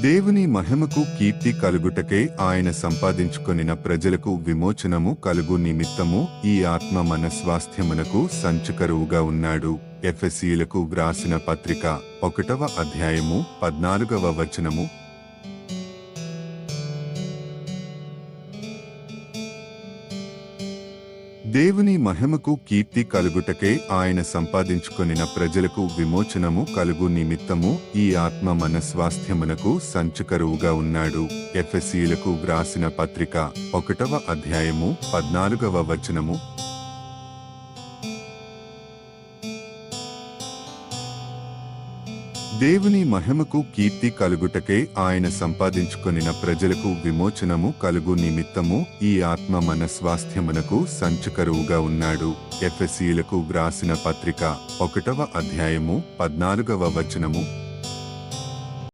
దేవుని మహిమకు కీర్తి కలుగుటకే ఆయన సంపాదించుకొనిన ప్రజలకు విమోచనము కలుగు నిమిత్తము ఈ ఆత్మ మన స్వాస్థ్యమునకు సంచకరువుగా ఉన్నాడు. ఎఫెసీలకు వ్రాసిన పత్రిక ఒకటవ అధ్యాయము పద్నాలుగవ వచనము దేవుని మహిమకు కీర్తి కలుగుటకే ఆయన సంపాదించుకొనిన ప్రజలకు విమోచనము కలుగు నిమిత్తము ఈ ఆత్మ మన స్వాస్థ్యమునకు సంచకరువుగా ఉన్నాడు. ఎఫెసీలకు వ్రాసిన పత్రిక ఒకటవ అధ్యాయము పద్నాలుగవ వచనము దేవుని మహిమకు కీర్తి కలుగుటకే ఆయన సంపాదించుకొనిన ప్రజలకు విమోచనము కలుగు నిమిత్తము ఈ ఆత్మ మన స్వాస్థ్యమునకు సంచకరువుగా ఉన్నాడు. ఎఫ్ఎసీలకు వ్రాసిన పత్రిక ఒకటవ అధ్యాయము పద్నాలుగవ వచనము